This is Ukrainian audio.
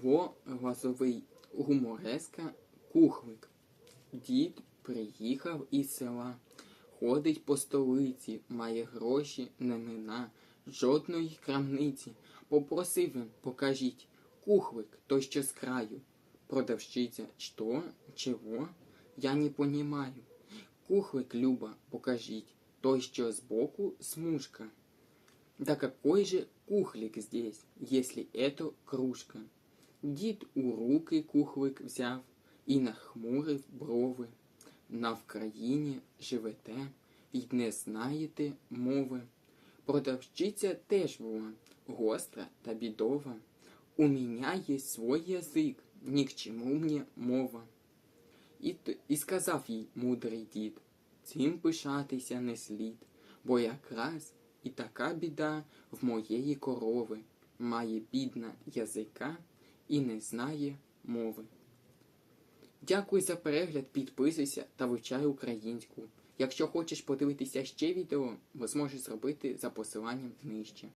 Павло Глазовий гумореска Кухлик. Дід приїхав із села, ходить по столиці, має гроші, не мина, жодної крамниці. Попросив він, покажіть, кухлик, той що з краю. Продавщиця, що, чого? Я не понімаю. Кухлик, Люба, покажіть, той що збоку смужка. Да какой же кухлик здесь, если это кружка? Дід у руки кухлик взяв і нахмурив брови. На Вкраїні живете й не знаєте мови. Продавщиця теж була гостра та бідова. У меня є свой язик, ні к чому мені мова. І, і сказав їй мудрий дід, цим пишатися не слід, бо якраз і така біда в моєї корови має бідна язика і не знає мови. Дякую за перегляд, підписуйся та вивчай українську. Якщо хочеш подивитися ще відео, ви зможеш зробити за посиланням нижче.